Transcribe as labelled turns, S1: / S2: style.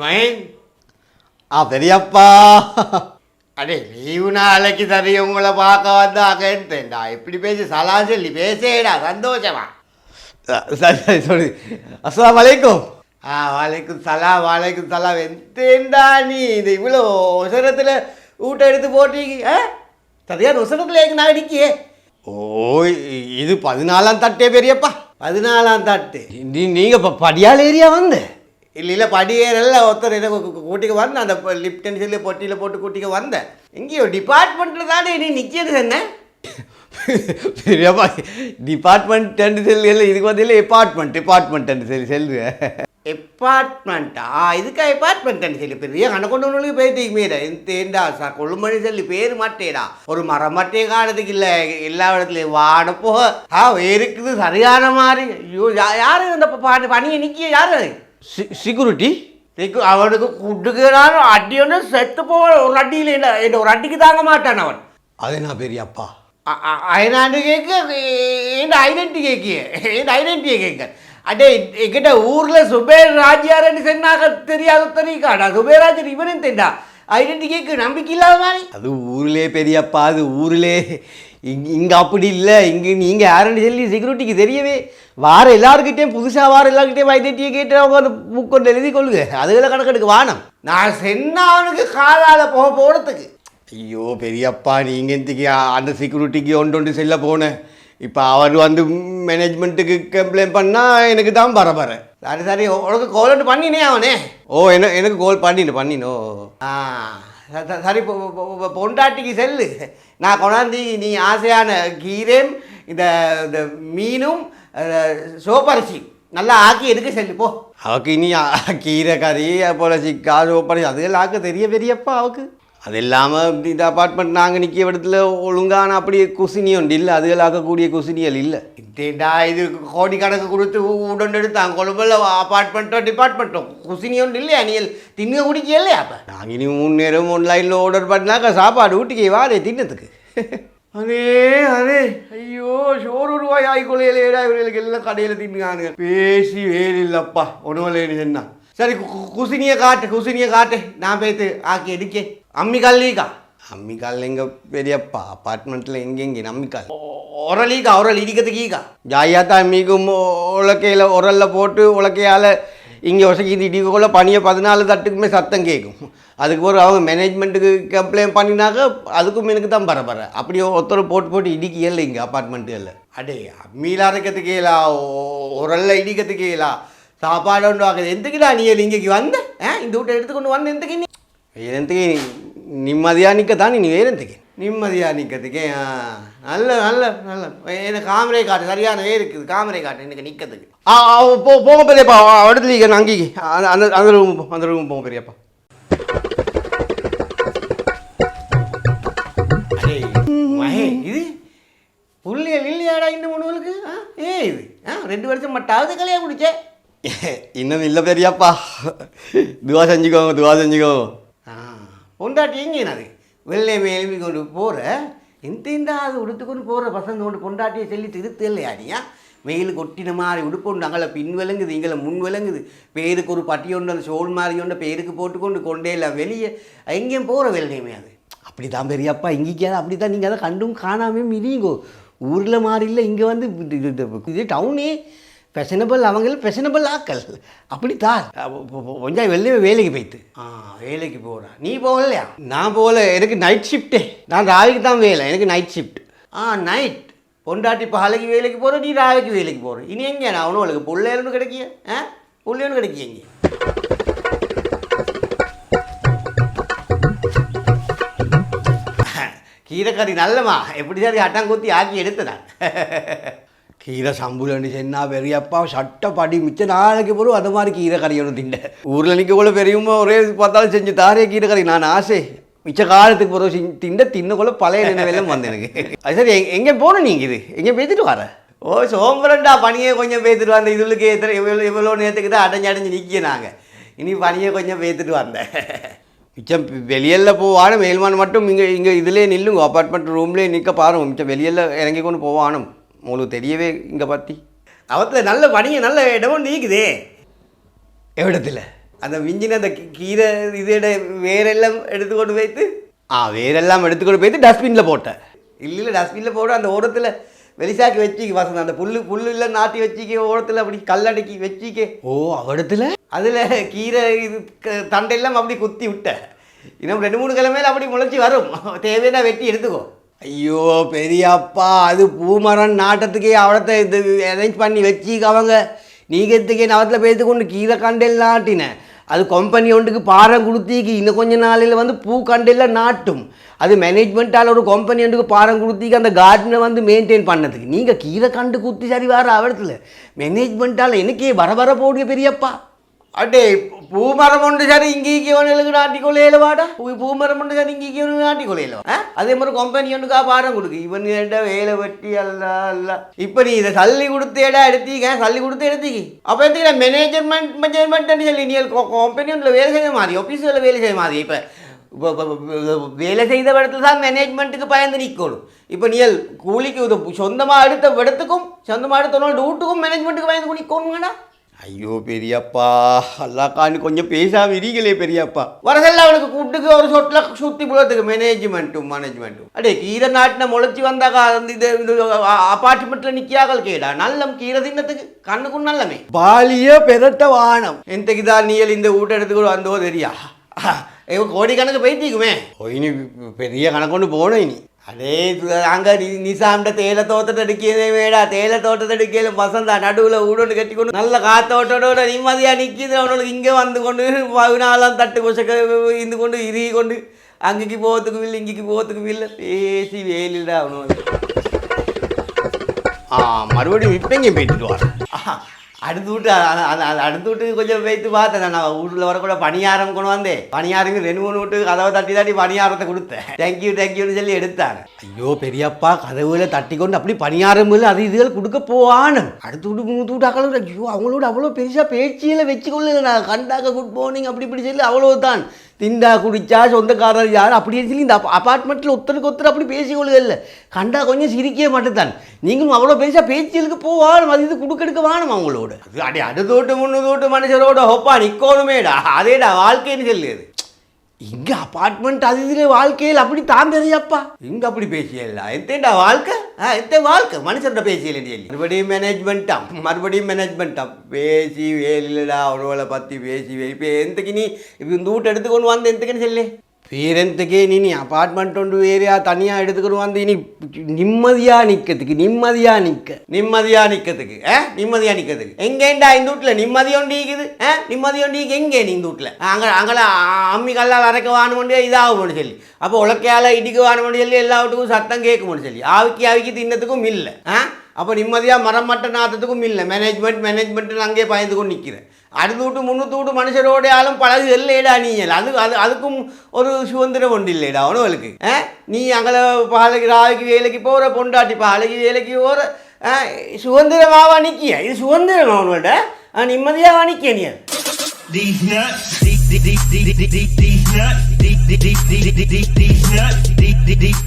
S1: மயன்
S2: ஆ பெரியப்பா
S1: அடே லீவு நாளைக்கு சரி உங்களை பார்க்க வந்தா கேட்டேன்டா எப்படி பேசி சலா சொல்லி பேசேடா சந்தோஷமா?
S2: சரி சரி சொல்லி அஸ்ஸலாமு அலைக்கும்.
S1: ஆ வாழைக்கும் சலா வாழைக்கும் சலா வெந்தேன்டா நீ இது? இவ்வளோ உசரத்தில் ஊட்ட எடுத்து போட்டீங்க ஆ? சரியான உசரத்தில் எங்க நான் அடிக்கியே
S2: ஓ இது பதினாலாம் தட்டே பெரியப்பா.
S1: பதினாலாம் தட்டு.
S2: நீ நீங்கள் இப்போ படியால் ஏரியா வந்து?
S1: இல்லை இல்லை படியேறல ஒருத்தர் கூ- கூட்டிக்க வந்தேன் அந்த லிப்டன் சொல்லி பொட்டியில் போட்டு கூட்டிக்க வந்தேன் எங்கேயோ டிபார்ட்மெண்ட்டில் தானே நீ நிற்கிறது என்ன?
S2: பெரியப்பா டிபார்ட்மெண்ட் ரெண்டு செல்லு இல்லை இதுக்கு வந்து இல்லை அப்பார்ட்மெண்ட் டிபார்ட்மெண்ட் ரெண்டு செல்லு செல்லு
S1: எப்பார்ட்மெண்ட்டா இதுக்கா எப்பார்ட்மெண்ட் சொல்லி பெரிய கணக்கொண்டு ஒன்று போயிட்டு மீற தேண்டா சா கொள்ளுமணி சொல்லி பேர் மாட்டேடா ஒரு மரம் மட்டே காணதுக்கு இல்லை எல்லா இடத்துலையும் வாட போக. ஆ இருக்குது சரியான மாதிரி. ஐயோ யாரு அந்த ப- ப- பணியை நிற்கிய யாரு
S2: செக்யூரிட்டி
S1: அவனுக்கு குட்டுக்கிறான் அடி ஒன்று செத்து போ ஒரு அடியில் என்ன என்ன ஒரு அடிக்கு தாங்க மாட்டான் அவன்
S2: அது என்ன பெரியப்பா
S1: அ- அ- அயனாண்டு கேட்க என் ஐடென்டி கேட்கிய என் ஐடென்டியை கேட்க அடே எங்கிட்ட ஊரில் சுபேர் ராஜ்யாரன்னு சொன்னாங்க தெரியாது தெரியுக்காடா சுபேராஜன் இவனும் தெரியா ஐடென்டி கேட்க நம்பிக்கை இல்லாத மாதிரி.
S2: அது ஊர்லே பெரியப்பா அது ஊர்லே. இங்க இங்க அப்படி இல்லை. இங்க நீங்க யாருன்னு சொல்லி செக்யூரிட்டிக்கு தெரியவே. வார எல்லாருக்கிட்டையும் புதுசா வார எல்லாருக்கிட்டையும் ஐடென்டிட்டியை கேட்டு அவங்க ஒரு புக் கொண்டு எழுதி கொள்ளுங்க. அதுகளை கணக்கெடுக்க வானம்.
S1: நான் சென்ன அவனுக்கு காலால போக போகிறதுக்கு
S2: ஐயோ பெரியப்பா நீங்க எந்திக்கு அந்த செக்யூரிட்டிக்கு ஒன்று ஒன்று செல்ல போனேன் இப்போ அவர் வந்து மேனேஜ்மெண்ட்டுக்கு கம்ப்ளைண்ட் பண்ணா எனக்கு தான் பரபர.
S1: சரி சரி. உனக்கு கோலட்டு பண்ணினே அவனே
S2: ஓ என்ன எனக்கு கால் பண்ணிடு பண்ணினோ
S1: ஆ சரி பொண்டாட்டிக்கு செல்லு. நான் கொண்டாந்து நீ ஆசையான கீரையும் இந்த இந்த மீனும் சோப்பரிசி நல்லா ஆக்கி எடுக்க செல்லு போ.
S2: அவக்கு இனி கீரை கறி போல சிக்கா சோப்பரி அதுகள் ஆக்க தெரிய பெரியப்பா அவக்கு அது இல்லாமல் இந்த அப்பார்ட்மெண்ட் நாங்கள் நிற்கிற இடத்துல ஒழுங்கான அப்படியே குசினி உண்டு. இல்லை அதுகள் ஆக்கக்கூடிய குசினிகள் இல்லை.
S1: இதேண்டா இது கோடி கணக்கு கொடுத்து உடன் எடுத்தாங்க கொழும்புல அப்பார்ட்மெண்ட்டோ டிபார்ட்மெண்ட்டோ குசினி ஒன்று இல்லையா நீ தின்னு குடிக்க இல்லையா அப்போ?
S2: நாங்கள் இனி மூணு நேரம் ஆன்லைனில் ஆர்டர் பண்ணாக்கா சாப்பாடு வீட்டுக்கு வாரே தின்னத்துக்கு.
S1: அதே அதே ஐயோ சோறு ரூபாய் ஆய்கொள்ளையிலேடா இவர்களுக்கு எல்லாம் கடையில் தின்னுக்கானுங்க பேசி வேறு இல்லைப்பா. ஒன்றும் என்ன? சரி குசினியை காட்டு குசினியை காட்டு. நான் பேத்து ஆக்கி எடுக்க. அம்மி கல்லீக்கா
S2: அம்மிக்கால் எங்க பெரியப்பா? அப்பார்ட்மெண்ட்டில் எங்கெங்கே நம்பிக்கால்
S1: ஒரலீக்கா ஒரல் இடிக்கிறதுக்கு ஈக்கா
S2: ஜாயாத்தா மீக்கும் உலக்கையில் உரல்ல போட்டு உலக்கையால் இங்கே உசக்கி இடிக்கக்குள்ள பனியை பதினாலு தட்டுக்குமே சத்தம் கேட்கும் அதுக்கு ஒரு அவங்க மேனேஜ்மெண்ட்டுக்கு கம்ப்ளைண்ட் பண்ணினாக்க அதுக்கும் எனக்கு தான் பரபர அப்படியே ஒருத்தர் போட்டு போட்டு இடிக்கல இங்கே அப்பார்ட்மெண்ட்டுகளில்
S1: அடே அம்மியில் அரைக்கிறதுக்கு இல்லா உரல்ல இடிக்கிறதுக்கு இல்லா சாப்பாடு ஒன்று ஆகுது எதுக்குடா நீ இங்கேக்கு வந்த? ஆ இந்த வீட்டை எடுத்துக்கொண்டு வந்த எதுக்கு நீ?
S2: வேறெந்தக்கு நிம்மதியாக நிற்க தான் நீ வேறெந்தக்கு
S1: நிம்மதியா நிற்கிறதுக்கே ஆ. நல்ல நல்ல நல்ல. எனக்கு காமரை காட்டு சரியானவே இருக்குது. காமரை காட்டு எனக்கு நிற்கிறதுக்கு
S2: ஆ போ போங்க பெரியப்பா. அடுத்து நீங்கள் அங்கேக்கு. அந்த அந்த அந்த ரூம் போ அந்த ரூம் போங்க பெரியப்பா.
S1: இது? புள்ளியல் இல்லையாடா இந்த உணவுக்கு ஆ ஏ இது? ஆ ரெண்டு வருஷம் மட்டாவது கல்யாணம் முடிச்சே.
S2: இன்னும் இல்லை பெரியப்பா துவா செஞ்சுக்கோங்க துவா செஞ்சுக்கோங்க
S1: ஆ பொண்டாட்டி எங்கே அது வெள்ளை எழுப்பி கொண்டு போகிற இந்த இந்த அது உடுத்துக்கொண்டு போகிற பசங்க கொண்டு பொண்டாட்டியை சொல்லி திருத்து இல்லையா நீயா வெயில் கொட்டின மாதிரி உடுப்புண்டு அங்கே பின் விளங்குது இங்கே முன் விளங்குது பேருக்கு ஒரு பட்டி ஒன்று அந்த சோல் மாதிரி ஒன்று பேருக்கு போட்டுக்கொண்டு கொண்டே இல்லை வெளியே எங்கேயும் போகிற வெள்ளையுமே அது
S2: அப்படி தான் பெரியப்பா இங்கேயாவது அப்படி தான் நீங்கள் அதை கண்டும் காணாமே மிதிங்கோ ஊரில் மாதிரி இல்லை இங்கே வந்து இது டவுனே ஃபெஷனபிள் அவங்க ஃபெஷனபிள் ஆக்கள். அப்படித்தான். அப்ப- அப்ப- அப்ப கொஞ்சம் வெளியே வேலைக்கு போய்த்து
S1: ஆ வேலைக்கு போகிறா நீ போகலையா?
S2: நான் போகல. எனக்கு நைட் ஷிஃப்ட்டே நான் ராவிக்கு தான் வேலை. எனக்கு நைட் ஷிஃப்ட்
S1: ஆ நைட் பொண்டாட்டி பகலைக்கு வேலைக்கு போகிற நீ ராவைக்கு வேலைக்கு போகிற இனி எங்கே நான் அவனும் அவளுக்கு பிள்ளைன்னு கிடைக்கிய? ஆ? பிள்ளைன்னு கிடைக்கிய இங்கே? கீரைக்கறி நல்லமா எப்படி சரி அட்டாங்குத்தி ஆக்கி எடுத்ததான்
S2: கீரை சம்புலன்னு சொன்னா பெரியப்பா படி மிச்ச நாளைக்கு போகிறோம் அது மாதிரி கீரை கறி திண்ட ஊரில் நிற்க கூட பெரியம்மா ஒரே பார்த்தாலும் செஞ்சு தாரே கீரை கறி. நான் ஆசை. மிச்ச காலத்துக்கு போகிறோம் திண்ட தின்னக்குள்ள பழைய நினைவெல்லாம் வந்து எனக்கு. அது சரி எங்கே போகணும் நீங்கள் இது? எங்கே பேசிட்டு வர?
S1: ஓ சோம்பரண்டா பனியை கொஞ்சம் பேத்துட்டு வந்த. இதுலுக்கு எத்தனை இவ்வளோ இவ்வளோ நேரத்துக்கு தான் அடைஞ்சு அடைஞ்சு நிற்க நாங்கள் இனி பனியை கொஞ்சம் பேத்துட்டு வந்தேன்
S2: மிச்சம் வெளியில் போவானும் மேல்மான் மட்டும் இங்கே இங்கே இதுலேயே நில்லுங்க. அப்பார்ட்மெண்ட் ரூம்லேயே நிற்க பாருங்க. மிச்சம் வெளியில் இறங்கி கொண்டு போவானும். உங்களுக்கு தெரியவே இங்கே பற்றி
S1: அவத்தில் நல்ல பனியை நல்ல இடமும் நீக்குதே.
S2: எவ்விடத்தில்?
S1: அந்த மிஞ்சின அந்த கீரை இதோட வேரெல்லாம் எடுத்து கொண்டு வைத்து
S2: ஆ வேறெல்லாம் எடுத்துக்கொண்டு போயிட்டு டஸ்ட்பினில் போட்டேன்
S1: இல்லை இல்லை டஸ்ட்பினில் போட அந்த ஓரத்தில் வெளிசாக்கி வச்சிக்க வசந்த் அந்த புல்லு புல்லு இல்லை நாட்டி வச்சிக்க ஓரத்தில் அப்படி கல்லடைக்கி வச்சிக்க.
S2: ஓ அவடத்துல?
S1: அதில் கீரை இது தண்டெல்லாம் அப்படி குத்தி விட்ட. இன்னும் ரெண்டு மூணு கிழமையில அப்படி முளைச்சி வரும். தேவையான வெட்டி எடுத்துக்கோ.
S2: ஐயோ பெரியப்பா அது பூமரம் நாட்டத்துக்கே அவளத்தை இது அரேஞ்ச் பண்ணி வச்சிக்க அவங்க. நீங்கத்துக்கே நவத்தில் பேத்து கொண்டு கீரை கண்டல் நாட்டினேன் அது கம்பெனி ஒன்றுக்கு பாரம் கொடுத்தீக்கு. இன்னும் கொஞ்ச நாளையில் வந்து பூ கண்டெல்லாம் நாட்டும். அது மேனேஜ்மெண்ட்டால் ஒரு கம்பெனி ஒன்றுக்கு பாரம் கொடுத்தீங்க அந்த கார்டனை வந்து மெயின்டைன் பண்ணதுக்கு. நீங்கள் கீரை கண்டு குத்தி சரி வர அவடத்தில்? மேனேஜ்மெண்ட்டால் எனக்கே வர வர போடுங்க பெரியப்பா.
S1: அடே பூமரம் உண்டு சரி இங்கேக்கு ஒன்று நாட்டி கொள்ளையில வாடா. பூ பூமரம் உண்டு சரி இங்கேக்கு ஒன்று கொள்ளையில அதே மாதிரி கம்பெனி ஒன்றுக்கா பாரம் கொடுக்கு. இவன் ஏன்டா வேலை வெட்டி அல்ல அல்ல. இப்போ நீ இதை சல்லி கொடுத்து கொடுத்தேடா எடுத்தீங்க? சல்லி கொடுத்து எடுத்தீங்க. அப்போ எடுத்தீங்க மேனேஜர்மெண்ட் மேனேஜ்மெண்ட் சொல்லி நீ கம்பெனி ஒன்றில் வேலை செய்ய மாதிரி ஆஃபீஸில் வேலை செய்ய மாதிரி. இப்போ வேலை செய்த இடத்துல தான் மேனேஜ்மெண்ட்டுக்கு பயந்து நிற்கணும் இப்போ நீ கூலிக்கு சொந்தமாக எடுத்த இடத்துக்கும் சொந்தமாக எடுத்த வீட்டுக்கும் மேனேஜ்மெண்ட்டுக்கு பயந்து நிற்கணுங்கடா
S2: ஐயோ பெரியப்பா. அல்லாக்கான்னு கொஞ்சம் பேசாம இருக்கீங்களே பெரியப்பா.
S1: வரதெல்லாம் அவனுக்கு கூட்டுக்கு ஒரு சொட்டில் சுற்றி போகிறதுக்கு மேனேஜ்மெண்ட்டும் மேனேஜ்மெண்ட்டும் அடே கீரை நாட்டின முளைச்சி வந்தாக்கா அந்த இது அப்பார்ட்மெண்ட்டில் நிற்கியாக்கள் கேடா. நல்லம் கீரை தின்னத்துக்கு கண்ணுக்கும் நல்லமே.
S2: பாலிய பெரட்ட வானம்.
S1: எந்தக்குதா நீயல் இந்த வீட்டை எடுத்துக்கூட வந்தோ தெரியா? இவன் கோடிக்கணக்கு போயிட்டீக்குமே
S2: ஓ, இனி பெரிய கணக்கொண்டு போகணும் இனி.
S1: அடே அங்கே நிசாம்ட தேயிலை தோட்டத்தை எடுக்கிறதே வேடா தேயிலை தோட்டத்தை எடுக்கல வசந்தா நடுவில் ஊடொன்று கட்டி கொண்டு நல்ல காத்தோட்டோட நிம்மதியாக நிற்கிது அவனுக்கு இங்கே வந்து கொண்டு பதினாலாம் தட்டு கொசக்க இருந்து கொண்டு இறுகி கொண்டு அங்கேக்கு போகிறதுக்கும் இல்லை இங்கேக்கு போகிறதுக்கும் இல்லை பேசி வேலிடா அவனு
S2: ஆ மறுபடியும் இப்போ இங்கே போயிட்டு வரேன்
S1: அடுத்து விட்டு அ- அடுத்து விட்டு கொஞ்சம் வைத்து பார்த்தேன். நான் வீட்டில் வரக்கூட பணியாரம் கொண்டு வந்தேன். பணியாரங்க ரெண்டு மூணு விட்டு கதவை தட்டி தட்டி பணியாரத்தை கொடுத்தேன். தேங்க்யூ தேங்க்யூன்னு சொல்லி எடுத்தாங்க.
S2: ஐயோ பெரியப்பா கதவுல தட்டி கொண்டு அப்படி பணியாரம் இல்லை அது இதுகள் கொடுக்க போவானு அடுத்து விட்டு மூத்து விட்டு அக்களோட ஐயோ அவங்களோட அவ்வளோ பெருசாக பேச்சியில் வச்சுக்கொள்ள நான். கண்டாக்க குட் மார்னிங் அப்படி இப்படி சொல்லி அவ்வளோ தான் திண்டா குடிச்சா சொந்தக்காரர் யார்? அப்படின்னு சொல்லி இந்த அப்பார்ட்மெண்ட்டில் ஒருத்தருக்கு ஒருத்தர் அப்படி பேசிக்கொள்ளுகல்ல கண்டா கொஞ்சம் சிரிக்கவே மாட்டேதான் நீங்களும் அவ்வளோ பேசா பேச்சுகளுக்கு போவானும் அது இது கொடுக்கெடுக்க வாணும் அவங்களோட.
S1: அது அடி அடுத்தோட்டு தோட்டு மனுஷரோட ஹொப்பா நிக்கணுமேடா. அதேடா வாழ்க்கைன்னு சொல்லுது
S2: இங்கே அப்பார்ட்மெண்ட் அது இதில் வாழ்க்கையில் அப்படி தான் பெரியப்பா
S1: இங்க அப்படி பேசியல்ல. எத்தேண்டா வாழ்க்கை? ஆ வாழ்க்கை? மனுஷன்ட பேசியல சொல்லி மறுபடியும் மேனேஜ்மெண்ட்டா மறுபடியும் மேனேஜ்மெண்ட்டா பேசி வேலையிலடா அவரோட பற்றி பேசி வே இப்போ எந்தக்கு நீ இப்போ இந்த வீட்டை எடுத்துக்கொண்டு வந்த எந்தக்குன்னு சொல்லு.
S2: பேரெந்துக்கே நீ நீ அப்பார்ட்மெண்ட் ஒன்று ஏரியா தனியாக எடுத்துக்கிட்டு வந்து இனி நிம்மதியாக நிற்கிறதுக்கு நிம்மதியாக நிற்க
S1: நிம்மதியாக நிற்கிறதுக்கு ஆ? நிம்மதியாக நிற்கிறதுக்கு எங்கேண்டா இந்த வீட்டில் நிம்மதியொண்டி இருக்குது ஆ? நிம்மதி எங்கே நீ இந்த வீட்டில்? அங்கே அங்கே அம்மி கல்லால் அரைக்க வாணுமெண்டு இதாகும்னு சொல்லி அப்போ உலக்கையால் இடிக்க வாணுமெண்டு சொல்லி எல்லா வீட்டுக்கும் சத்தம் கேட்கும்னு சொல்லி. ஆவிக்கு ஆவிக்கு தின்னத்துக்கும் இல்லை ஆ? அப்போ நிம்மதியாக மரம் மட்ட நாத்தத்துக்கும் இல்லை. மேனேஜ்மெண்ட் மேனேஜ்மெண்ட்டுன்னு அங்கேயே பயந்து கொண்டு நிற்கிறேன் அடுத்து விட்டு முன்னூத்து மனுஷரோட ஆளும் பழகு இல்லைடா நீங்கள் அது அது அதுக்கும் ஒரு சுதந்திரம் ஒன்று இல்லைடா அவனுங்களுக்கு நீ அங்கே பாலைக்கு ராவிக்கு வேலைக்கு போகிற பொண்டாட்டி பாலைக்கு வேலைக்கு போகிற சுதந்திரமாக நிற்கிய இது சுதந்திரம் அவனோட நிம்மதியாக நிற்கிய நீ
S3: These